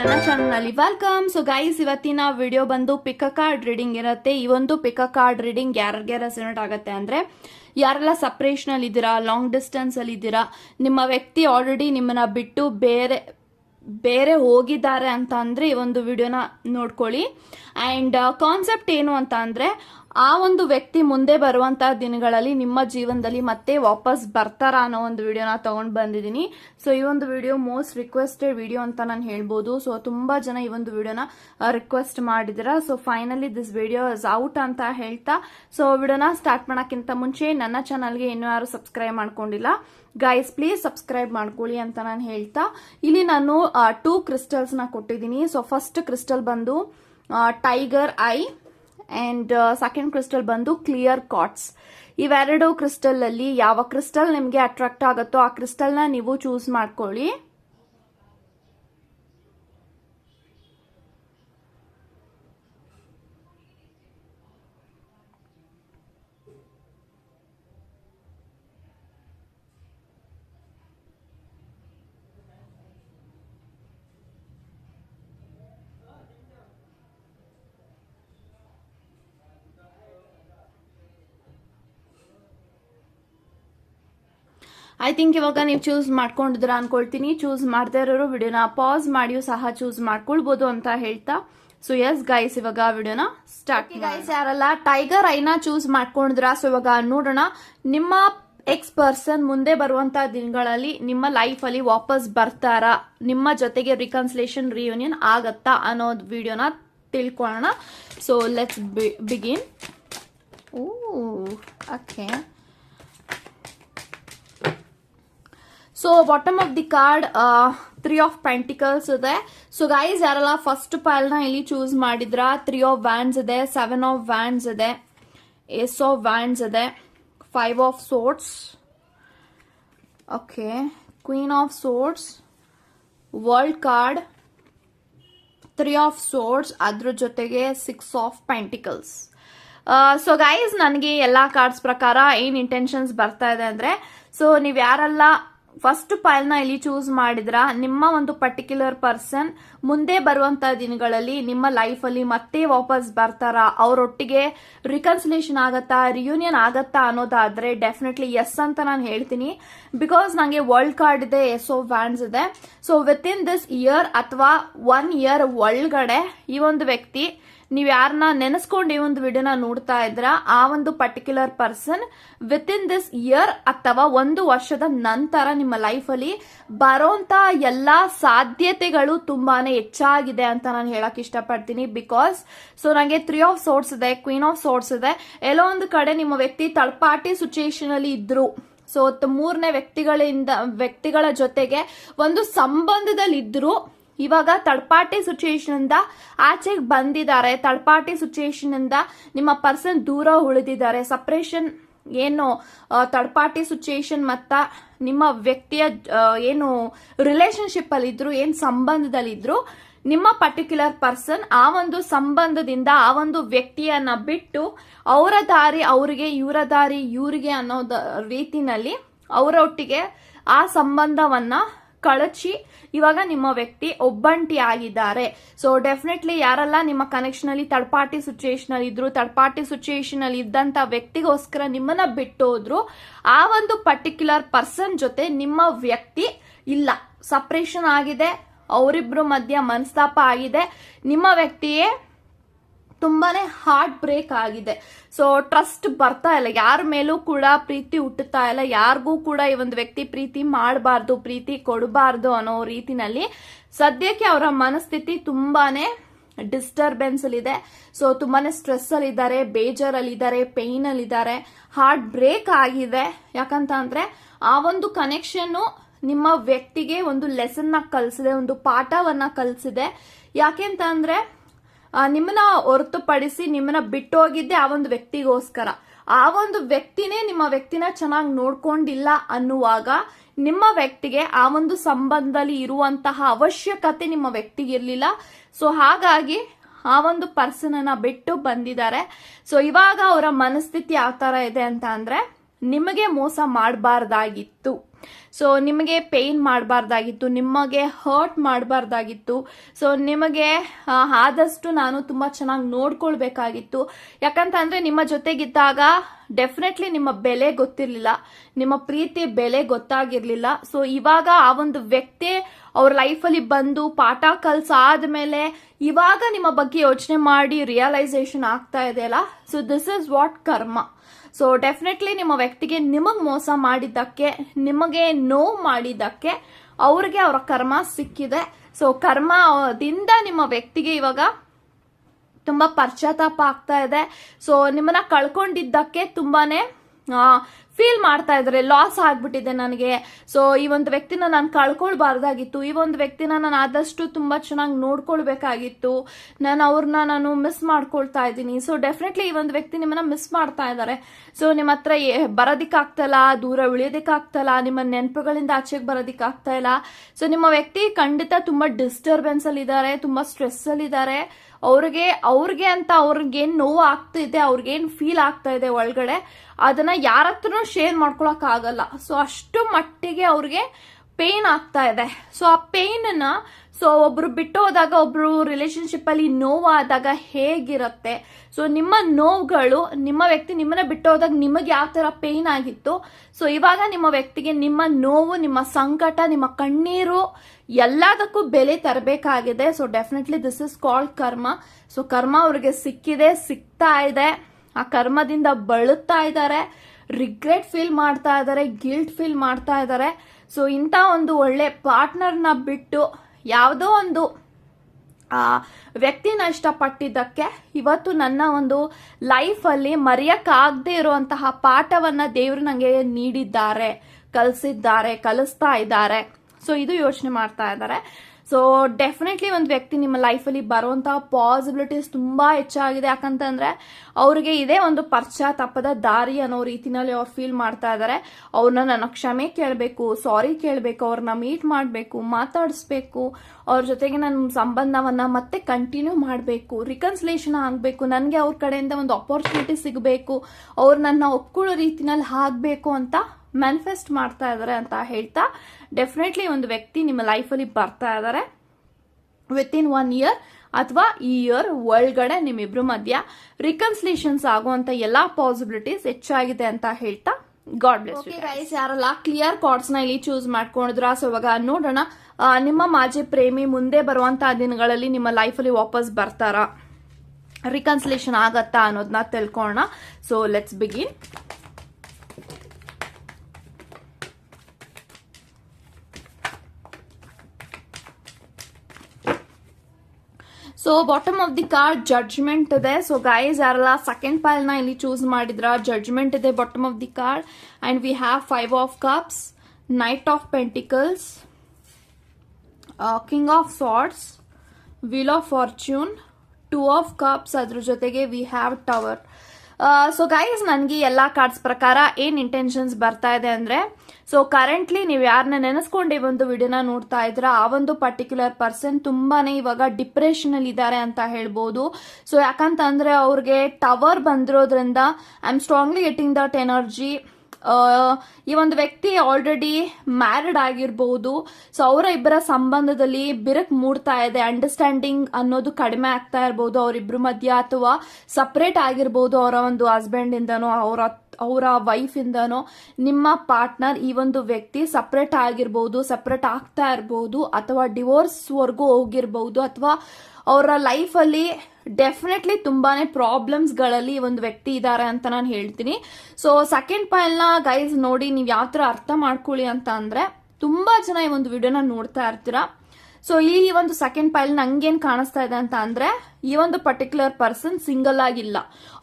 ನನ್ನ ಚಾನಲ್ನಲ್ಲಿ welcome so guys ಇವತ್ತಿನ ವಿಡಿಯೋ ಬಂದು ಪಿಕ್ ಕಾರ್ಡ್ ರೀಡಿಂಗ್ ಇರುತ್ತೆ. ಈ ಒಂದು ಪಿಕ್ ಕಾರ್ಡ್ ರೀಡಿಂಗ್ ಯಾರಿಗೆ ರೆಸನೇಟ್ ಆಗುತ್ತೆ ಅಂದರೆ ಯಾರೆಲ್ಲ ಸಪ್ರೇಷನಲ್ಲಿ ಇದ್ದೀರಾ ಲಾಂಗ್ ಡಿಸ್ಟೆನ್ಸಲ್ಲಿ ಇದ್ದೀರಾ, ನಿಮ್ಮ ವ್ಯಕ್ತಿ ಆಲ್ರೆಡಿ ನಿಮ್ಮನ್ನ ಬಿಟ್ಟು ಬೇರೆ ಬೇರೆ ಹೋಗಿದ್ದಾರೆ ಅಂತ ಅಂದರೆ ಈ ಒಂದು ವಿಡಿಯೋನ ನೋಡ್ಕೊಳ್ಳಿ. ಆ್ಯಂಡ್ ಕಾನ್ಸೆಪ್ಟ್ ಏನು ಅಂತ ಅಂದ್ರೆ ಆ ಒಂದು ವ್ಯಕ್ತಿ ಮುಂದೆ ಬರುವಂತಹ ದಿನಗಳಲ್ಲಿ ನಿಮ್ಮ ಜೀವನದಲ್ಲಿ ಮತ್ತೆ ವಾಪಸ್ ಬರ್ತಾರ ಅನ್ನೋ ಒಂದು ವಿಡಿಯೋನ ತಗೊಂಡ್ ಬಂದಿದ್ದೀನಿ ಸೊ ಈ ಒಂದು ವಿಡಿಯೋ ಮೋಸ್ಟ್ ರಿಕ್ವೆಸ್ಟೆಡ್ ವಿಡಿಯೋ ಅಂತ ನಾನು ಹೇಳ್ಬೋದು. ಸೊ ತುಂಬಾ ಜನ ಈ ಒಂದು ವಿಡಿಯೋನ request ಮಾಡಿದಿರ. So finally this video is out ಅಂತ ಹೇಳ್ತಾ. ಸೊ ವಿಡಿಯೋನ ಸ್ಟಾರ್ಟ್ ಮಾಡೋಕ್ಕಿಂತ ಮುಂಚೆ ನನ್ನ ಚಾನಲ್ಗೆ ಇನ್ನೂ ಯಾರು ಸಬ್ಸ್ಕ್ರೈಬ್ ಮಾಡ್ಕೊಂಡಿಲ್ಲ ಗೈಸ್ ಪ್ಲೀಸ್ ಸಬ್ಸ್ಕ್ರೈಬ್ ಮಾಡ್ಕೊಳ್ಳಿ ಅಂತ ನಾನು ಹೇಳ್ತಾ. ಇಲ್ಲಿ ನಾನು ಟೂ ಕ್ರಿಸ್ಟಲ್ಸ್ನ ಕೊಟ್ಟಿದ್ದೀನಿ ಸೊ ಫಸ್ಟ್ ಕ್ರಿಸ್ಟಲ್ ಬಂದು tiger eye and second crystal ಬಂದು ಕ್ಲಿಯರ್ ಕಾಟ್ಸ್ ಇವೆರಡು ಕ್ರಿಸ್ಟಲ್ ಅಲ್ಲಿ ಯಾವ ಕ್ರಿಸ್ಟಲ್ ನಿಮಗೆ ಅಟ್ರಾಕ್ಟ್ ಆಗುತ್ತೋ ಆ ಕ್ರಿಸ್ಟಲ್ನ ನೀವು ಚೂಸ್ ಮಾಡ್ಕೊಳ್ಳಿ. ಐ ಥಿಂಕ್ ಇವಾಗ ನೀವು ಚೂಸ್ ಮಾಡ್ಕೊಂಡಿದ್ರ ಅನ್ಕೊಳ್ತೀನಿ. ಚೂಸ್ ಮಾಡ್ತಾ ಇರೋರು ವಿಡಿಯೋನ ಪಾಸ್ ಮಾಡಿಯೂ ಸಹ ಚೂಸ್ ಮಾಡ್ಕೊಳ್ಬೋದು ಅಂತ ಹೇಳ್ತಾ. ಸೊ ಎಸ್ ಗೈಸ್ ಇವಾಗ ವಿಡಿಯೋನ ಸ್ಟಾರ್ಟ್ ಗೈಸ್ ಯಾರಲ್ಲ ಟೈಗರ್ ಐನ ಚೂಸ್ ಮಾಡ್ಕೊಂಡಿದ್ರ ಸೊ ಇವಾಗ ನೋಡೋಣ. ನಿಮ್ಮ ಎಕ್ಸ್ ಪರ್ಸನ್ ಮುಂದೆ ಬರುವಂತ ದಿನಗಳಲ್ಲಿ ನಿಮ್ಮ ಲೈಫ್ ಅಲ್ಲಿ ವಾಪಸ್ ಬರ್ತಾರಾ? ನಿಮ್ಮ ಜೊತೆಗೆ ರಿಕನ್ಸಿಲೇಷನ್ ರಿಯೂನಿಯನ್ ಆಗತ್ತಾ ಅನ್ನೋದು ವಿಡಿಯೋನ ತಿಳ್ಕೊಳ್ಳೋಣ. So let's begin okay so bottom of the card three of pentacles ಇದೆ. ಸೊ ಗೈಸ್ ಯಾರೆಲ್ಲ ಫಸ್ಟ್ನ ಇಲ್ಲಿ ಚೂಸ್ ಮಾಡಿದ್ರ? ತ್ರೀ ಆಫ್ ವ್ಯಾನ್ಸ್ ಇದೆ ಸೆವೆನ್ ಆಫ್ ವ್ಯಾನ್ಸ್ ಇದೆ ಏಸ್ ಆಫ್ ವ್ಯಾನ್ಸ್ ಇದೆ five of swords okay queen of swords world card three of swords ಅದ್ರ ಜೊತೆಗೆ six of pentacles so guys ನನಗೆ ಎಲ್ಲ ಕಾರ್ಡ್ಸ್ ಪ್ರಕಾರ ಏನು ಇಂಟೆನ್ಷನ್ಸ್ ಬರ್ತಾ ಇದೆ ಅಂದ್ರೆ ಸೊ ನೀವು ಯಾರೆಲ್ಲ ಫಸ್ಟ್ನ ಇಲ್ಲಿ ಚೂಸ್ ಮಾಡಿದ್ರ ನಿಮ್ಮ ಒಂದು ಪರ್ಟಿಕ್ಯುಲರ್ ಪರ್ಸನ್ ಮುಂದೆ ಬರುವಂತ ದಿನಗಳಲ್ಲಿ ನಿಮ್ಮ ಲೈಫ್ ಅಲ್ಲಿ ಮತ್ತೆ ವಾಪಸ್ ಬರ್ತಾರ, ಅವರೊಟ್ಟಿಗೆ ರಿಕನ್ಸಿಲೇಷನ್ ಆಗತ್ತಾ ರಿಯೂನಿಯನ್ ಆಗತ್ತಾ ಅನ್ನೋದಾದ್ರೆ ಡೆಫಿನೆಟ್ಲಿ ಎಸ್ ಅಂತ ನಾನು ಹೇಳ್ತೀನಿ. ಬಿಕಾಸ್ ನಂಗೆ ವರ್ಲ್ಡ್ ಕಾರ್ಡ್ ಇದೆ ಎಸ್ ಓ ವ್ಯಾಂಡ್ಸ್ ಇದೆ. So within this year ಅಥವಾ ಒನ್ ಇಯರ್ ಒಳಗಡೆ ಈ ಒಂದು ವ್ಯಕ್ತಿ ನೀವು ಯಾರನ್ನ ನೆನೆಸ್ಕೊಂಡು ಈ ಒಂದು ವಿಡಿಯೋನ ನೋಡ್ತಾ ಇದ್ರ, ಆ ಒಂದು particular person within this year ಅಥವಾ ಒಂದು ವರ್ಷದ ನಂತರ ನಿಮ್ಮ ಲೈಫ್ ಅಲ್ಲಿ ಬರೋಂತ ಎಲ್ಲಾ ಸಾಧ್ಯತೆಗಳು ತುಂಬಾನೇ ಹೆಚ್ಚಾಗಿದೆ ಅಂತ ನಾನು ಹೇಳಕ್ ಇಷ್ಟಪಡ್ತೀನಿ. ಬಿಕಾಸ್ ಸೊ ನಂಗೆ ತ್ರೀ ಆಫ್ ಸೋರ್ಸ್ ಇದೆ ಕ್ವೀನ್ ಆಫ್ ಸೋರ್ಸ್ ಇದೆ. ಎಲ್ಲೋ ಒಂದು ಕಡೆ ನಿಮ್ಮ ವ್ಯಕ್ತಿ ತಳಪಾಟಿ ಸಿಚುಯೇಷನ್ ಅಲ್ಲಿ ಇದ್ರು. ಸೊ ಮೂರನೇ ವ್ಯಕ್ತಿಗಳಿಂದ ವ್ಯಕ್ತಿಗಳ ಜೊತೆಗೆ ಒಂದು ಸಂಬಂಧದಲ್ಲಿ ಇದ್ರು ಇವಾಗ ತಡ್ಪಾಟಿ ಸಿಚುಯೇಷನ್ ಇಂದ ಆಚೆಗೆ ಬಂದಿದ್ದಾರೆ. ತಡ್ಪಾಟಿ ಸಿಚುಯೇಷನ್ ಇಂದ ನಿಮ್ಮ ಪರ್ಸನ್ ದೂರ ಉಳಿದಿದ್ದಾರೆ. ಸಪ್ರೇಷನ್ ಏನು ತಡ್ಪಾಟಿ ಸಿಚುಯೇಷನ್ ಮತ್ತ ನಿಮ್ಮ ವ್ಯಕ್ತಿಯ ಏನು ರಿಲೇಶನ್ಶಿಪ್ ಅಲ್ಲಿ ಇದ್ರು, ಏನ್ ಸಂಬಂಧದಲ್ಲಿ ಇದ್ರು, ನಿಮ್ಮ ಪರ್ಟಿಕ್ಯುಲರ್ ಪರ್ಸನ್ ಆ ಒಂದು ಸಂಬಂಧದಿಂದ, ಆ ಒಂದು ವ್ಯಕ್ತಿಯನ್ನ ಬಿಟ್ಟು ಅವರ ದಾರಿ ಅವರಿಗೆ, ಇವರ ದಾರಿ ಇವರಿಗೆ ಅನ್ನೋದ ರೀತಿನಲ್ಲಿ ಅವರೊಟ್ಟಿಗೆ ಆ ಸಂಬಂಧವನ್ನ ಕಳಚಿ ಇವಾಗ ನಿಮ್ಮ ವ್ಯಕ್ತಿ ಒಬ್ಬಂಟಿ ಆಗಿದ್ದಾರೆ. ಸೊ ಡೆಫಿನೆಟ್ಲಿ ಯಾರೆಲ್ಲ ನಿಮ್ಮ ಕನೆಕ್ಷನ್ ಅಲ್ಲಿ ತಡ್ಪಾಟಿ ಸಿಚುಯೇಷನ್ ಅಲ್ಲಿ ಇದ್ರು ತಡ್ಪಾಟಿ ಸಿಚುಯೇಷನ್ ಅಲ್ಲಿ ಇದ್ದಂತ ವ್ಯಕ್ತಿಗೋಸ್ಕರ ನಿಮ್ಮನ್ನ ಬಿಟ್ಟು ಹೋದ್ರು ಆ ಒಂದು ಪರ್ಟಿಕ್ಯುಲರ್ ಪರ್ಸನ್ ಜೊತೆ ನಿಮ್ಮ ವ್ಯಕ್ತಿ ಇಲ್ಲ. ಸಪ್ರೇಷನ್ ಆಗಿದೆ, ಅವರಿಬ್ರು ಮಧ್ಯ ಮನಸ್ತಾಪ ಆಗಿದೆ. ನಿಮ್ಮ ವ್ಯಕ್ತಿಯೇ ತುಂಬಾನೇ ಹಾರ್ಟ್ ಬ್ರೇಕ್ ಆಗಿದೆ. ಸೊ ಟ್ರಸ್ಟ್ ಬರ್ತಾ ಇಲ್ಲ. ಯಾರ ಮೇಲೂ ಕೂಡ ಪ್ರೀತಿ ಹುಟ್ಟುತ್ತಾ ಇಲ್ಲ. ಯಾರಿಗೂ ಕೂಡ ಈ ಒಂದು ವ್ಯಕ್ತಿ ಪ್ರೀತಿ ಮಾಡಬಾರ್ದು, ಪ್ರೀತಿ ಕೊಡಬಾರ್ದು ಅನ್ನೋ ರೀತಿನಲ್ಲಿ ಸದ್ಯಕ್ಕೆ ಅವರ ಮನಸ್ಥಿತಿ ತುಂಬಾನೇ ಡಿಸ್ಟರ್ಬೆನ್ಸ್ ಅಲ್ಲಿ ಇದೆ. ಸೊ ತುಂಬಾನೇ ಸ್ಟ್ರೆಸ್ ಅಲ್ಲಿ ಇದ್ದಾರೆ ಬೇಜಾರ್ ಅಲ್ಲಿ ಇದ್ದಾರೆ ಪೇನ್ ಅಲ್ಲಿ ಇದ್ದಾರೆ. ಹಾರ್ಟ್ ಬ್ರೇಕ್ ಆಗಿದೆ. ಯಾಕಂತ ಅಂದ್ರೆ ಆ ಒಂದು ಕನೆಕ್ಷನ್ ನಿಮ್ಮ ವ್ಯಕ್ತಿಗೆ ಒಂದು ಲೆಸನ್ನ ಕಲಿಸಿದೆ, ಒಂದು ಪಾಠವನ್ನ ಕಲಿಸಿದೆ. ಯಾಕೆಂತ ಅಂದ್ರೆ ನಿಮ್ಮನ್ನ ಹೊರತುಪಡಿಸಿ ನಿಮ್ಮನ್ನ ಬಿಟ್ಟೋಗಿದ್ದೆ ಆ ಒಂದು ವ್ಯಕ್ತಿಗೋಸ್ಕರ. ಆ ಒಂದು ವ್ಯಕ್ತಿನೇ ನಿಮ್ಮ ವ್ಯಕ್ತಿನ ಚೆನ್ನಾಗಿ ನೋಡ್ಕೊಂಡಿಲ್ಲ ಅನ್ನುವಾಗ ನಿಮ್ಮ ವ್ಯಕ್ತಿಗೆ ಆ ಒಂದು ಸಂಬಂಧದಲ್ಲಿ ಇರುವಂತಹ ಅವಶ್ಯಕತೆ ನಿಮ್ಮ ವ್ಯಕ್ತಿಗೆ ಇರಲಿಲ್ಲ. ಸೊ ಹಾಗಾಗಿ ಆ ಒಂದು ಪರ್ಸನ್ ಅನ್ನ ಬಿಟ್ಟು ಬಂದಿದ್ದಾರೆ. ಸೊ ಇವಾಗ ಅವರ ಮನಸ್ಥಿತಿ ಯಾವ ಥರ ಇದೆ ಅಂತ ಅಂದ್ರೆ ನಿಮಗೆ ಮೋಸ ಮಾಡಬಾರ್ದಾಗಿತ್ತು. ಸೊ ನಿಮಗೆ ಪೇಯ್ನ್ ಮಾಡಬಾರ್ದಾಗಿತ್ತು, ನಿಮಗೆ ಹರ್ಟ್ ಮಾಡಬಾರ್ದಾಗಿತ್ತು. ಸೊ ನಿಮಗೆ ಆದಷ್ಟು ನಾನು ತುಂಬ ಚೆನ್ನಾಗಿ ನೋಡ್ಕೊಳ್ಬೇಕಾಗಿತ್ತು. ಯಾಕಂತಂದರೆ ನಿಮ್ಮ ಜೊತೆಗಿದ್ದಾಗ ಡೆಫಿನೆಟ್ಲಿ ನಿಮ್ಮ ಬೆಲೆ ಗೊತ್ತಿರಲಿಲ್ಲ, ನಿಮ್ಮ ಪ್ರೀತಿ ಬೆಲೆ ಗೊತ್ತಾಗಿರಲಿಲ್ಲ. ಸೊ ಇವಾಗ ಆ ಒಂದು ವ್ಯಕ್ತಿ ಅವ್ರ ಲೈಫಲ್ಲಿ ಬಂದು ಪಾಠ ಕಲ್ಸಾದ್ಮೇಲೆ ಇವಾಗ ನಿಮ್ಮ ಬಗ್ಗೆ ಯೋಚನೆ ಮಾಡಿ ರಿಯಲೈಸೇಷನ್ ಆಗ್ತಾ ಇದೆ ಅಲ್ಲ? So this is what karma so definitely ನಿಮ್ಮ ವ್ಯಕ್ತಿಗೆ ನಿಮಗೆ ಮೋಸ ಮಾಡಿದ್ದಕ್ಕೆ, ನಿಮಗೆ ನೋವು ಮಾಡಿದ್ದಕ್ಕೆ ಅವ್ರಿಗೆ ಅವರ ಕರ್ಮ ಸಿಕ್ಕಿದೆ. ಸೊ ಕರ್ಮದಿಂದ ನಿಮ್ಮ ವ್ಯಕ್ತಿಗೆ ಇವಾಗ ತುಂಬಾ ಪಶ್ಚಾತ್ತಾಪ ಆಗ್ತಾ ಇದೆ. ಸೊ ನಿಮ್ಮನ್ನ ಕಳ್ಕೊಂಡಿದ್ದಕ್ಕೆ ತುಂಬಾನೇ ಫೀಲ್ ಮಾಡ್ತಾ ಇದ್ದಾರೆ ಲಾಸ್ ಆಗ್ಬಿಟ್ಟಿದೆ ನನಗೆ. ಸೊ ಈ ಒಂದು ವ್ಯಕ್ತಿನ ನಾನು ಕಳ್ಕೊಳ್ಬಾರ್ದಾಗಿತ್ತು. ಈ ಒಂದು ವ್ಯಕ್ತಿನ ನಾನು ಆದಷ್ಟು ತುಂಬಾ ಚೆನ್ನಾಗಿ ನೋಡ್ಕೊಳ್ಬೇಕಾಗಿತ್ತು. ನಾನು ಅವ್ರನ್ನ ನಾನು ಮಿಸ್ ಮಾಡ್ಕೊಳ್ತಾ ಇದ್ದೀನಿ. ಸೊ ಡೆಫಿನೆಟ್ಲಿ ಈ ಒಂದು ವ್ಯಕ್ತಿ ನಿಮ್ಮನ್ನ ಮಿಸ್ ಮಾಡ್ತಾ ಇದ್ದಾರೆ ಸೊ ನಿಮ್ಮ ಹತ್ರ ಬರೋದಿಕ್ಕಾಗ್ತಲ್ಲ, ದೂರ ಉಳಿಯೋದಿಕ್ಕಾಗ್ತಲ್ಲ, ನಿಮ್ಮ ನೆನಪುಗಳಿಂದ ಆಚೆಗೆ ಬರೋದಿಕ್ಕಾಗ್ತಾ ಇಲ್ಲ. ಸೊ ನಿಮ್ಮ ವ್ಯಕ್ತಿ ಖಂಡಿತ ತುಂಬಾ ಡಿಸ್ಟರ್ಬೆನ್ಸ್ ಅಲ್ಲಿ ಇದ್ದಾರೆ ತುಂಬಾ ಸ್ಟ್ರೆಸ್ ಅಲ್ಲಿ ಇದ್ದಾರೆ ಅವ್ರಿಗೆ ಅವ್ರಿಗೆ ಅಂತ ಅವ್ರಿಗೇನ್ ನೋವು ಆಗ್ತಿದೆ, ಅವ್ರಿಗೇನ್ ಫೀಲ್ ಆಗ್ತಾ ಇದೆ ಒಳಗಡೆ. ಅದನ್ನ ಯಾರ ಶೇರ್ ಮಾಡ್ಕೊಳಕ್ ಆಗಲ್ಲ ಸೊ ಅಷ್ಟು ಮಟ್ಟಿಗೆ ಅವ್ರಿಗೆ ಪೇನ್ ಆಗ್ತಾ ಇದೆ. ಸೊ ಆ ಪೇನ್ ಅನ್ನ ಸೊ ಒಬ್ರು ಬಿಟ್ಟು ಹೋದಾಗ ಒಬ್ರು ರಿಲೇಶನ್ಶಿಪ್ ಅಲ್ಲಿ ನೋವಾದಾಗ ಹೇಗಿರುತ್ತೆ? ಸೊ ನಿಮ್ಮ ನೋವುಗಳು, ನಿಮ್ಮ ವ್ಯಕ್ತಿ ನಿಮ್ಮನ್ನ ಬಿಟ್ಟು ಹೋದಾಗ ನಿಮಗೆ ಯಾವ ತರ ಪೇನ್ ಆಗಿತ್ತು? ಸೊ ಇವಾಗ ನಿಮ್ಮ ವ್ಯಕ್ತಿಗೆ ನಿಮ್ಮ ನೋವು, ನಿಮ್ಮ ಸಂಕಟ, ನಿಮ್ಮ ಕಣ್ಣೀರು ಎಲ್ಲದಕ್ಕೂ ಬೆಲೆ ತರಬೇಕಾಗಿದೆ. So definitely this is called karma so ಕರ್ಮ ಅವ್ರಿಗೆ ಸಿಕ್ಕಿದೆ, ಸಿಗ್ತಾ ಇದೆ. ಆ ಕರ್ಮದಿಂದ ಬಳಲ್ತಾ ಇದ್ದಾರೆ. ರಿಗ್ರೆಟ್ ಫೀಲ್ ಮಾಡ್ತಾ ಇದ್ದಾರೆ ಗಿಲ್ಟ್ ಫೀಲ್ ಮಾಡ್ತಾ ಇದ್ದಾರೆ ಸೊ ಇಂಥ ಒಂದು ಒಳ್ಳೆ ಪಾರ್ಟ್ನರ್ನ ಬಿಟ್ಟು ಯಾವುದೋ ಒಂದು ವ್ಯಕ್ತಿನ ಇಷ್ಟಪಟ್ಟಿದ್ದಕ್ಕೆ ಇವತ್ತು ನನ್ನ ಒಂದು ಲೈಫಲ್ಲಿ ಮರೆಯಕ್ಕಾಗದೇ ಇರುವಂತಹ ಪಾಠವನ್ನ ದೇವರು ನನಗೆ ನೀಡಿದ್ದಾರೆ, ಕಲಿಸಿದ್ದಾರೆ, ಕಲಿಸ್ತಾ ಇದ್ದಾರೆ. ಸೊ ಇದು ಯೋಚನೆ ಮಾಡ್ತಾ ಇದ್ದಾರೆ ಸೊ ಡೆಫಿನೆಟ್ಲಿ ಒಂದು ವ್ಯಕ್ತಿ ನಿಮ್ಮ ಲೈಫಲ್ಲಿ ಬರುವಂತಹ ಪಾಸಿಬಿಲಿಟೀಸ್ ತುಂಬಾ ಹೆಚ್ಚಾಗಿದೆ. ಯಾಕಂತಂದ್ರೆ, ಅವ್ರಿಗೆ ಇದೇ ಒಂದು ಪಶ್ಚಾತ್ತಾಪದ ದಾರಿ ಅನ್ನೋ ರೀತಿನಲ್ಲಿ ಅವ್ರು ಫೀಲ್ ಮಾಡ್ತಾ ಇದ್ದಾರೆ ಅವ್ರನ್ನ ನನ್ನ ಕ್ಷಮೆ ಕೇಳಬೇಕು ಸಾರಿ ಕೇಳಬೇಕು, ಅವ್ರನ್ನ ಮೀಟ್ ಮಾಡಬೇಕು, ಮಾತಾಡಿಸ್ಬೇಕು, ಅವ್ರ ಜೊತೆಗೆ ನನ್ನ ಸಂಬಂಧವನ್ನ ಮತ್ತೆ ಕಂಟಿನ್ಯೂ ಮಾಡಬೇಕು ರಿಕನ್ಸಿಲೇಷನ್ ಆಗಬೇಕು, ನನಗೆ ಅವ್ರ ಕಡೆಯಿಂದ ಒಂದು ಅಪರ್ಚುನಿಟಿ ಸಿಗಬೇಕು, ಅವ್ರು ನನ್ನ ಒಪ್ಕೊಳ್ಳೋ ರೀತಿನಲ್ಲಿ ಆಗಬೇಕು ಅಂತ ಮ್ಯಾನಿಫೆಸ್ಟ್ ಮಾಡ್ತಾ ಇದ್ದಾರೆ ಅಂತ ಹೇಳ್ತಾ ಡೆಫಿನೆಟ್ಲಿ ಒಂದು ವ್ಯಕ್ತಿ ನಿಮ್ಮ ಲೈಫಲ್ಲಿ ಬರ್ತಾ ಇದ್ದಾರೆ ವಿತ್ ಇನ್ ಒನ್ ಇಯರ್ ಅಥವಾ ಈ ಇಯರ್ ಒಳಗಡೆ ನಿಮ್ಮಿಬ್ರು ಮಧ್ಯ ರಿಕನ್ಸಿಲೇಷನ್ಸ್ ಆಗುವಂತ ಎಲ್ಲಾ ಪಾಸಿಬಿಲಿಟೀಸ್ ಹೆಚ್ಚಾಗಿದೆ ಅಂತ ಹೇಳ್ತಾ ಗಾಡ್ ಬ್ಲೆಸ್ ಗೈಸ್ ಯಾರಲ್ಲ ಕ್ಲಿಯರ್ ಕಾರ್ಡ್ಸ್ನ ಇಲ್ಲಿ ಚೂಸ್ ಮಾಡ್ಕೊಂಡಿದ್ರ? ಸೊ ಇವಾಗ ನೋಡೋಣ. ನಿಮ್ಮ ಮಾಜಿ ಪ್ರೇಮಿ ಮುಂದೆ ಬರುವಂತ ದಿನಗಳಲ್ಲಿ ನಿಮ್ಮ ಲೈಫಲ್ಲಿ ವಾಪಸ್ ಬರ್ತಾರಾ? ರಿಕನ್ಸಿಲೇಷನ್ ಆಗತ್ತಾ ಅನ್ನೋದನ್ನ ತಿಳ್ಕೊಳ್ಳೋಣ so let's begin so bottom of the card judgement ಇದೆ. ಸೊ ಗೈಸ್ ಯಾರೆಲ್ಲ ಸೆಕೆಂಡ್ ಪೈಲ್ನ ಇಲ್ಲಿ ಚೂಸ್ ಮಾಡಿದ್ರ ಜಡ್ಜ್ಮೆಂಟ್ ಇದೆ bottom of the card and we have five of cups knight of pentacles king of swords wheel of fortune two of cups ಅದ್ರ ಜೊತೆಗೆ we have tower so guys ನನಗೆ ಎಲ್ಲ cards ಪ್ರಕಾರ ಏನ್ ಇಂಟೆನ್ಷನ್ಸ್ ಬರ್ತಾ ಇದೆ ಅಂದ್ರೆ ಸೊ ಕರೆಂಟ್ಲಿ ನೀವು ಯಾರನ್ನ ನೆನೆಸ್ಕೊಂಡು ಈ ಒಂದು ವಿಡಿಯೋನ ನೋಡ್ತಾ ಇದ್ರ ಆ ಒಂದು ಪರ್ಟಿಕ್ಯುಲರ್ ಪರ್ಸನ್ ತುಂಬಾನೇ ಇವಾಗ ಡಿಪ್ರೆಷನ್ ಅಲ್ಲಿ ಇದ್ದಾರೆ ಅಂತ ಹೇಳ್ಬೋದು. ಸೊ ಯಾಕಂತಂದ್ರೆ ಅವ್ರಿಗೆ ಟವರ್ ಬಂದಿರೋದ್ರಿಂದ I am strongly getting that energy ಈ ಒಂದು ವ್ಯಕ್ತಿ ಆಲ್ರೆಡಿ ಮ್ಯಾರಿಡ್ ಆಗಿರ್ಬೋದು. ಸೊ ಅವರ ಇಬ್ಬರ ಸಂಬಂಧದಲ್ಲಿ ಬಿರುಕು ಮೂಡ್ತಾ ಇದೆ. ಅಂಡರ್ಸ್ಟ್ಯಾಂಡಿಂಗ್ ಅನ್ನೋದು ಕಡಿಮೆ ಆಗ್ತಾ ಇರ್ಬೋದು. ಅವರಿಬ್ರು ಮಧ್ಯ ಅಥವಾ ಸಪ್ರೇಟ್ ಆಗಿರ್ಬೋದು ಅವರ ಒಂದು ಹಸ್ಬೆಂಡ್ ಇಂದನೋ, ಅವರ ಅವರ ವೈಫ್ ಇಂದನೋ ನಿಮ್ಮ ಪಾರ್ಟ್ನರ್ ಈ ಒಂದು ವ್ಯಕ್ತಿ ಸಪ್ರೇಟ್ ಆಗಿರ್ಬೋದು ಸಪ್ರೇಟ್ ಆಗ್ತಾ ಇರ್ಬೋದು, ಅಥವಾ ಡಿವೋರ್ಸ್ ವರ್ಗೂ ಹೋಗಿರ್ಬೋದು, ಅಥವಾ ಅವರ ಲೈಫಲ್ಲಿ ಡೆಫಿನೆಟ್ಲಿ ತುಂಬಾನೇ ಪ್ರಾಬ್ಲಮ್ಸ್ಗಳಲ್ಲಿ ಈ ಒಂದು ವ್ಯಕ್ತಿ ಇದ್ದಾರೆ ಅಂತ ನಾನು ಹೇಳ್ತೀನಿ. ಸೊ ಸೆಕೆಂಡ್ ಪೈಲ್ನ ಗೈಸ್ ನೋಡಿ ನೀವು ಯಾವ ಥರ ಅರ್ಥ ಮಾಡ್ಕೊಳ್ಳಿ ಅಂತ ಅಂದರೆ ತುಂಬಾ ಜನ ಈ ಒಂದು ವಿಡಿಯೋನ ನೋಡ್ತಾ ಇರ್ತೀರಾ. ಸೊ ಈ ಒಂದು ಸೆಕೆಂಡ್ ಪೈಲ್ ನಂಗೇನ್ ಕಾಣಿಸ್ತಾ ಇದೆ ಅಂತ ಅಂದ್ರೆ, ಈ ಒಂದು ಪರ್ಟಿಕ್ಯುಲರ್ ಪರ್ಸನ್ ಸಿಂಗಲ್ ಆಗಿಲ್ಲ.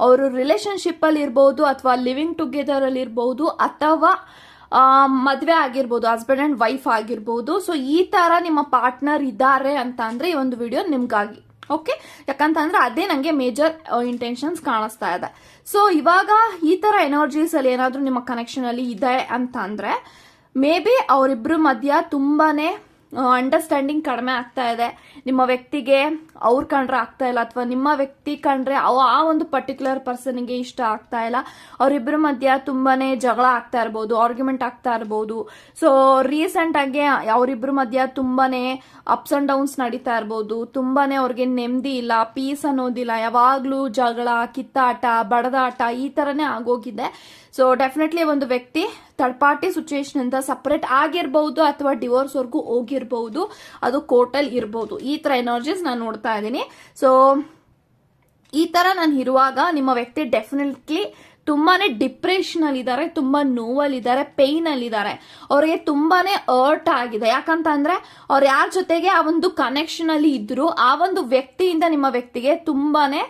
ಅವರು ರಿಲೇಶನ್ಶಿಪ್ ಅಲ್ಲಿ ಇರ್ಬೋದು ಅಥವಾ ಲಿವಿಂಗ್ ಟುಗೆದರ್ ಅಲ್ಲಿ ಇರ್ಬೋದು ಅಥವಾ ಮದುವೆ ಮದ್ವೆ ಆಗಿರ್ಬೋದು ಹಸ್ಬೆಂಡ್ ಅಂಡ್ ವೈಫ್ ಆಗಿರ್ಬೋದು. ಸೊ ಈ ತರ ನಿಮ್ಮ ಪಾರ್ಟ್ನರ್ ಇದ್ದಾರೆ ಅಂತ ಅಂದ್ರೆ ಈ ಒಂದು ವಿಡಿಯೋ ನಿಮ್ಗಾಗಿ. ಓಕೆ ಯಾಕಂತಂದ್ರೆ ಅದೇ ನನಗೆ ಮೇಜರ್ ಇಂಟೆನ್ಷನ್ಸ್ ಕಾಣಿಸ್ತಾ ಇದೆ. ಸೊ ಇವಾಗ ಈ ತರ ಎನರ್ಜೀಸ್ ಅಲ್ಲಿ ಏನಾದ್ರೂ ನಿಮ್ಮ ಕನೆಕ್ಷನ್ ಅಲ್ಲಿ ಇದೆ ಅಂತ ಅಂದ್ರೆ ಮೇ ಬಿ ಅವರಿಬ್ರು ಮಧ್ಯ ತುಂಬಾನೇ ಅಂಡರ್ಸ್ಟ್ಯಾಂಡಿಂಗ್ ಕಡಿಮೆ ಆಗ್ತಾ ಇದೆ. ನಿಮ್ಮ ವ್ಯಕ್ತಿಗೆ ಅವ್ರು ಕಂಡ್ರೆ ಆಗ್ತಾ ಇಲ್ಲ ಅಥವಾ ನಿಮ್ಮ ವ್ಯಕ್ತಿ ಕಂಡ್ರೆ ಆ ಒಂದು ಪರ್ಟಿಕ್ಯುಲರ್ ಪರ್ಸನ್ಗೆ ಇಷ್ಟ ಆಗ್ತಾ ಇಲ್ಲ. ಅವರಿಬ್ಬರ ಮಧ್ಯ ತುಂಬಾನೇ ಜಗಳ ಆಗ್ತಾ ಇರ್ಬೋದು ಆರ್ಗ್ಯುಮೆಂಟ್ ಆಗ್ತಾ ಇರ್ಬೋದು. ಸೊ ರೀಸೆಂಟ್ ಆಗಿ ಅವರಿಬ್ಬರ ಮಧ್ಯ ತುಂಬಾನೇ ಅಪ್ಸ್ ಅಂಡ್ ಡೌನ್ಸ್ ನಡೀತಾ ಇರ್ಬೋದು. ತುಂಬಾನೇ ಅವ್ರಿಗೆ ನೆಮ್ಮದಿ ಇಲ್ಲ ಪೀಸ್ ಅನ್ನೋದಿಲ್ಲ. ಯಾವಾಗ್ಲೂ ಜಗಳ, ಕಿತ್ತಾಟ, ಬಡದಾಟ ಈ ತರನೇ ಆಗೋಗಿದೆ. ಸೊ ಡೆಫಿನೆಟ್ಲಿ ಒಂದು ವ್ಯಕ್ತಿ ಥರ್ಡ್ ಪಾರ್ಟಿ ಸಿಚುವೇಶನ್ ಇಂದ ಸಪ್ರೇಟ್ ಆಗಿರ್ಬಹುದು ಅಥವಾ ಡಿವೋರ್ಸ್ ವರ್ಗೂ ಹೋಗಿರ್ಬಹುದು ಅದು ಕೋರ್ಟಲ್ಲಿ ಇರಬಹುದು ಈ ತರ ಎನರ್ಜೀಸ್ ನಾನು ನೋಡ್ತಾ ಇದ್ದೀನಿ. ಸೊ ಈ ತರ ನಾನು ಇರುವಾಗ ನಿಮ್ಮ ವ್ಯಕ್ತಿ ಡೆಫಿನೆಟ್ಲಿ ತುಂಬಾನೇ ಡಿಪ್ರೆಷನ್ ಅಲ್ಲಿ ಇದ್ದಾರೆ ತುಂಬಾ ನೋವಲ್ಲಿದ್ದಾರೆ ಪೇನ್ ಅಲ್ಲಿ ಇದ್ದಾರೆ ಅವ್ರಿಗೆ ತುಂಬಾನೇ ಅರ್ಟ್ ಆಗಿದೆ. ಯಾಕಂತ ಅಂದ್ರೆ ಅವ್ರು ಯಾರ ಜೊತೆಗೆ ಆ ಒಂದು ಕನೆಕ್ಷನ್ ಅಲ್ಲಿ ಇದ್ರು, ಆ ಒಂದು ವ್ಯಕ್ತಿಯಿಂದ ನಿಮ್ಮ ವ್ಯಕ್ತಿಗೆ ತುಂಬಾನೇ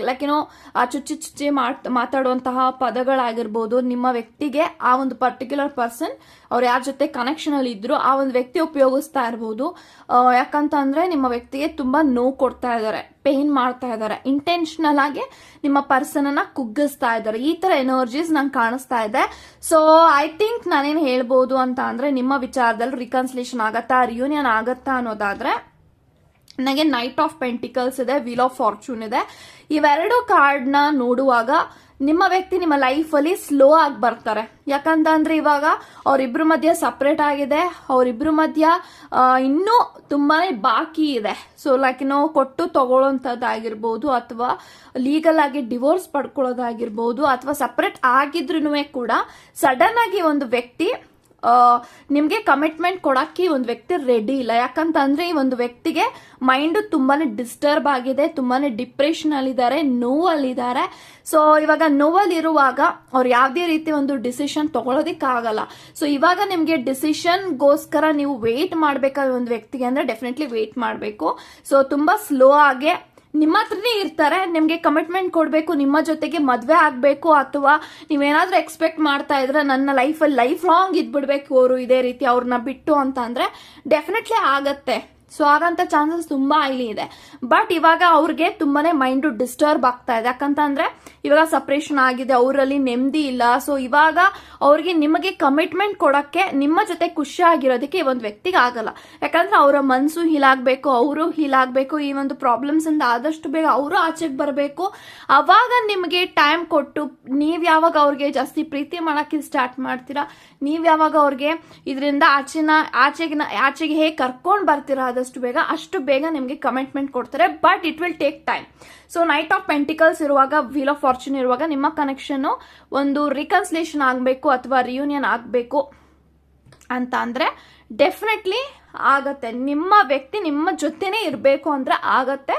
ಲೈಕ್ ಏನೋ ಆ ಚುಚ್ಚಿ ಚುಚ್ಚಿ ಮಾತ್ ಮಾತಾಡುವಂತಹ ಪದಗಳಾಗಿರ್ಬೋದು ನಿಮ್ಮ ವ್ಯಕ್ತಿಗೆ ಆ ಒಂದು ಪರ್ಟಿಕ್ಯುಲರ್ ಪರ್ಸನ್ ಅವ್ರು ಯಾರ ಜೊತೆ ಕನೆಕ್ಷನ್ ಅಲ್ಲಿ ಇದ್ರು ಆ ಒಂದು ವ್ಯಕ್ತಿ ಉಪಯೋಗಿಸ್ತಾ ಇರ್ಬೋದು. ಆ, ಯಾಕಂತ ಅಂದ್ರೆ ನಿಮ್ಮ ವ್ಯಕ್ತಿಗೆ ತುಂಬಾ ನೋವು ಕೊಡ್ತಾ ಇದ್ದಾರೆ ಪೇನ್ ಮಾಡ್ತಾ ಇದ್ದಾರೆ ಇಂಟೆನ್ಷನಲ್ ಆಗಿ ನಿಮ್ಮ ಪರ್ಸನ್ ಅನ್ನ ಕುಗ್ಗಿಸ್ತಾ ಇದ್ದಾರೆ ಈ ತರ ಎನರ್ಜೀಸ್ ನಂಗೆ ಕಾಣಿಸ್ತಾ ಇದೆ. ಸೊ ಐ ಥಿಂಕ್ ನಾನೇನು ಹೇಳ್ಬೋದು ಅಂತ ಅಂದ್ರೆ ನಿಮ್ಮ ವಿಚಾರದಲ್ಲಿ ರಿಕನ್ಸಿಲೇಷನ್ ಆಗತ್ತಾ ರಿಯೂನಿಯನ್ ಆಗತ್ತಾ ಅನ್ನೋದಾದ್ರೆ ನನಗೆ ನೈಟ್ ಆಫ್ ಪೆಂಟಿಕಲ್ಸ್ ಇದೆ ವೀಲ್ ಆಫ್ ಫಾರ್ಚೂನ್ ಇದೆ. ಇವೆರಡು ಕಾರ್ಡ್ನ ನೋಡುವಾಗ ನಿಮ್ಮ ವ್ಯಕ್ತಿ ನಿಮ್ಮ ಲೈಫಲ್ಲಿ ಸ್ಲೋ ಆಗಿ ಬರ್ತಾರೆ. ಯಾಕಂತಂದ್ರೆ ಇವಾಗ ಅವರಿಬ್ರ ಮಧ್ಯ ಸಪ್ರೇಟ್ ಆಗಿದೆ. ಅವರಿಬ್ರ ಮಧ್ಯ ಇನ್ನೂ ತುಂಬಾನೇ ಬಾಕಿ ಇದೆ. ಸೊ ಲೈಕ್ ಏನೋ ಕೊಟ್ಟು ತಗೊಳ್ಳೋಂಥದ್ದಾಗಿರ್ಬೋದು ಅಥವಾ ಲೀಗಲ್ ಆಗಿ ಡಿವೋರ್ಸ್ ಪಡ್ಕೊಳ್ಳೋದಾಗಿರ್ಬೋದು ಅಥವಾ ಸಪ್ರೇಟ್ ಆಗಿದ್ರು ಕೂಡ ಸಡನ್ ಆಗಿ ಒಂದು ವ್ಯಕ್ತಿ ನಿಮ್ಗೆ ಕಮಿಟ್ಮೆಂಟ್ ಕೊಡಕ್ಕೆ ಒಂದು ವ್ಯಕ್ತಿ ರೆಡಿ ಇಲ್ಲ. ಯಾಕಂತಂದ್ರೆ ಈ ಒಂದು ವ್ಯಕ್ತಿಗೆ ಮೈಂಡ್ ತುಂಬಾನೇ ಡಿಸ್ಟರ್ಬ್ ಆಗಿದೆ, ತುಂಬಾನೇ ಡಿಪ್ರೆಷನ್ ಅಲ್ಲಿದ್ದಾರೆ, ನೋವಲ್ಲಿದ್ದಾರೆ. ಸೊ ಇವಾಗ ನೋವಲ್ಲಿರುವಾಗ ಅವ್ರು ಯಾವುದೇ ರೀತಿ ಒಂದು ಡಿಸಿಷನ್ ತಗೊಳೋದಿಕ್ಕಾಗಲ್ಲ. ಸೊ ಇವಾಗ ನಿಮಗೆ ಡಿಸಿಷನ್ಗೋಸ್ಕರ ನೀವು ವೇಟ್ ಮಾಡ್ಬೇಕಾದ ಒಂದು ವ್ಯಕ್ತಿಗೆ ಅಂದ್ರೆ ಡೆಫಿನೆಟ್ಲಿ ವೇಟ್ ಮಾಡಬೇಕು. ಸೊ ತುಂಬಾ ಸ್ಲೋ ಆಗಿ ನಿಮ್ಮ ಹತ್ರನೇ ಇರ್ತಾರೆ, ನಿಮಗೆ ಕಮಿಟ್ಮೆಂಟ್ ಕೊಡಬೇಕು, ನಿಮ್ಮ ಜೊತೆಗೆ ಮದುವೆ ಆಗಬೇಕು ಅಥವಾ ನೀವೇನಾದರೂ ಎಕ್ಸ್ಪೆಕ್ಟ್ ಮಾಡ್ತಾ ಇದ್ರೆ ನನ್ನ ಲೈಫಲ್ಲಿ ಲೈಫ್ ಲಾಂಗ್ ಇದ್ಬಿಡ್ಬೇಕು, ಅವರು ಇದೇ ರೀತಿ ಅವ್ರನ್ನ ಬಿಟ್ಟು ಅಂತ ಅಂದರೆ ಡೆಫಿನೆಟ್ಲಿ ಆಗತ್ತೆ. ಸೊ ಆಗಂತ ಚಾನ್ಸಸ್ ತುಂಬಾ ಹೈಲಿ ಇದೆ. ಬಟ್ ಇವಾಗ ಅವ್ರಿಗೆ ತುಂಬಾನೇ ಮೈಂಡ್ ಡಿಸ್ಟರ್ಬ್ ಆಗ್ತಾ ಇದೆ. ಯಾಕಂತಂದ್ರೆ ಇವಾಗ ಸಪ್ರೇಷನ್ ಆಗಿದೆ, ಅವರಲ್ಲಿ ನೆಮ್ಮದಿ ಇಲ್ಲ. ಸೊ ಇವಾಗ ಅವ್ರಿಗೆ ನಿಮಗೆ ಕಮಿಟ್ಮೆಂಟ್ ಕೊಡಕ್ಕೆ ನಿಮ್ಮ ಜೊತೆ ಖುಷಿ ಆಗಿರೋದಕ್ಕೆ ಈ ಒಂದು ವ್ಯಕ್ತಿಗೆ ಆಗಲ್ಲ. ಯಾಕಂದ್ರೆ ಅವರ ಮನಸ್ಸು ಹೀಲಾಗಬೇಕು ಅವರು ಹೀಲಾಗಬೇಕು ಈ ಒಂದು ಪ್ರಾಬ್ಲಮ್ಸ್ ಇಂದ ಆದಷ್ಟು ಬೇಗ ಅವರು ಆಚೆಗೆ ಬರಬೇಕು. ಅವಾಗ ನಿಮಗೆ ಟೈಮ್ ಕೊಟ್ಟು, ನೀವ್ ಯಾವಾಗ ಅವ್ರಿಗೆ ಜಾಸ್ತಿ ಪ್ರೀತಿ ಮಾಡಕ್ಕೆ ಸ್ಟಾರ್ಟ್ ಮಾಡ್ತೀರಾ? ನೀವ್ ಯಾವಾಗ ಅವ್ರಿಗೆ ಇದರಿಂದ ಆಚೆನ, ಆಚೆಗಿನ, ಆಚೆಗೆ ಹೇಗೆ ಕರ್ಕೊಂಡು ಬರ್ತೀರಾ ಆದಷ್ಟು ಬೇಗ, ಅಷ್ಟು ಬೇಗ ನಿಮಗೆ ಕಮಿಟ್ಮೆಂಟ್ ಕೊಡ್ತಾರೆ but it will take time so knight of pentacles ಇರುವಾಗ ವೀಲ್ ಆಫ್ ಫಾರ್ಚುನ್ ಇರುವಾಗ ನಿಮ್ಮ ಕನೆಕ್ಷನ್ ಒಂದು ರಿಕನ್ಸಿಲೇಷನ್ ಆಗಬೇಕು ಅಥವಾ ರಿಯೂನಿಯನ್ ಆಗಬೇಕು ಅಂತ ಅಂದರೆ ಡೆಫಿನೆಟ್ಲಿ ಆಗತ್ತೆ. ನಿಮ್ಮ ವ್ಯಕ್ತಿ ನಿಮ್ಮ ಜೊತೆನೇ ಇರಬೇಕು ಅಂದ್ರೆ ಆಗತ್ತೆ.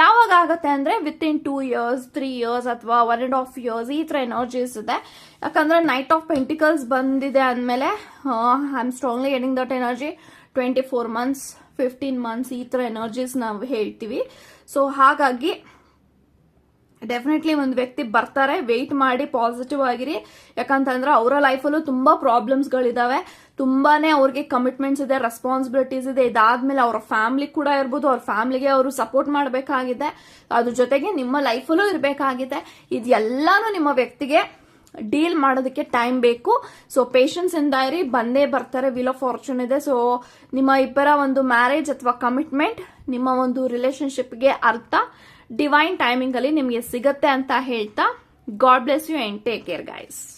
ಯಾವಾಗ ಆಗತ್ತೆ ಅಂದ್ರೆ within two years three years ಅಥವಾ ಒನ್ ಅಂಡ್ ಹಾಫ್ ಇಯರ್ಸ್ ಈ ಥರ ಎನರ್ಜೀಸ್ ಇದೆ. ಯಾಕಂದ್ರೆ ನೈಟ್ ಆಫ್ ಪೆಂಟಿಕಲ್ಸ್ ಬಂದಿದೆ ಅಂದಮೇಲೆ I am strongly getting that energy twenty four months fifteen months ಈ ಥರ ಎನರ್ಜೀಸ್ ನಾವು ಹೇಳ್ತೀವಿ. ಸೊ ಹಾಗಾಗಿ ಡೆಫಿನೆಟ್ಲಿ ಒಂದು ವ್ಯಕ್ತಿ ಬರ್ತಾರೆ ವೆಯ್ಟ್ ಮಾಡಿ ಪಾಸಿಟಿವ್ ಆಗಿರಿ. ಯಾಕಂತಂದ್ರೆ ಅವರ ಲೈಫಲ್ಲೂ ತುಂಬಾ ಪ್ರಾಬ್ಲಮ್ಸ್ಗಳಿದಾವೆ ತುಂಬಾನೇ ಅವ್ರಿಗೆ ಕಮಿಟ್ಮೆಂಟ್ಸ್ ಇದೆ ರೆಸ್ಪಾನ್ಸಿಬಿಲಿಟೀಸ್ ಇದೆ. ಇದಾದ್ಮೇಲೆ ಅವರ ಫ್ಯಾಮಿಲಿ ಕೂಡ ಇರ್ಬೋದು, ಅವ್ರ ಫ್ಯಾಮಿಲಿಗೆ ಅವರು ಸಪೋರ್ಟ್ ಮಾಡಬೇಕಾಗಿದೆ. ಅದ್ರ ಜೊತೆಗೆ ನಿಮ್ಮ ಲೈಫಲ್ಲೂ ಇರಬೇಕಾಗಿದೆ. ಇದೆಲ್ಲಾನು ನಿಮ್ಮ ವ್ಯಕ್ತಿಗೆ ಡೀಲ್ ಮಾಡೋದಕ್ಕೆ ಟೈಮ್ ಬೇಕು. ಸೊ ಪೇಷನ್ಸ್ ಇಂದ ಇರಿ, ಬಂದೇ ಬರ್ತಾರೆ ವಿಲ್ ಆಫ್ ಫಾರ್ಚೂನ್ ಇದೆ. ಸೊ ನಿಮ್ಮ ಇಬ್ಬರ ಒಂದು ಮ್ಯಾರೇಜ್ ಅಥವಾ ಕಮಿಟ್ಮೆಂಟ್ ನಿಮ್ಮ ಒಂದು ರಿಲೇಶನ್ಶಿಪ್ಗೆ ಅರ್ಥ. ಡಿವೈನ್ ಟೈಮಿಂಗ್ ಅಲ್ಲಿ ನಿಮಗೆ ಸಿಗತ್ತೆ ಅಂತ ಹೇಳ್ತಾ. God bless you and take care guys